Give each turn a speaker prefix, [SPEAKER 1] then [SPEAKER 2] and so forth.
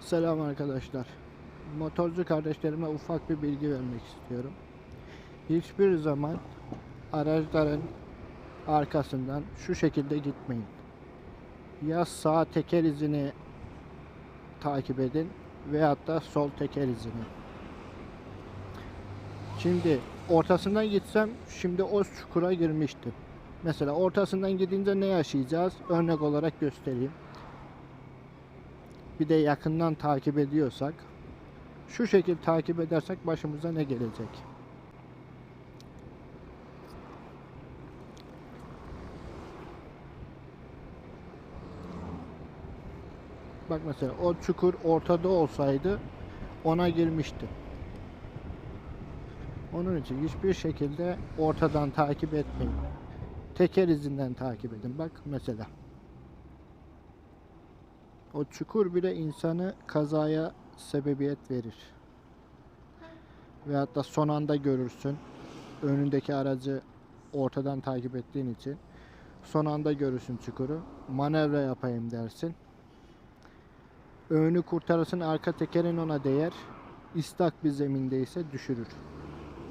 [SPEAKER 1] Selam arkadaşlar. Motorcu kardeşlerime ufak bir bilgi vermek istiyorum. Hiçbir zaman araçların arkasından şu şekilde gitmeyin. Ya sağ teker izini takip edin veyahut da sol teker izini. Şimdi ortasından gitsem şimdi o çukura girmiştim. Mesela ortasından gidince ne yaşayacağız? Örnek olarak göstereyim bir de yakından takip ediyorsak şu şekil takip edersek başımıza ne gelecek? Bak mesela o çukur ortada olsaydı ona girmişti. Onun için hiçbir şekilde ortadan takip etmeyin. Teker izinden takip edin. Bak mesela. O çukur bile insanı kazaya sebebiyet verir. Veyahut da son anda görürsün. Önündeki aracı ortadan takip ettiğin için. Son anda görürsün çukuru. Manevra yapayım dersin. Önü kurtarırsın arka tekerin ona değer. İstak bir zemindeyse düşürür.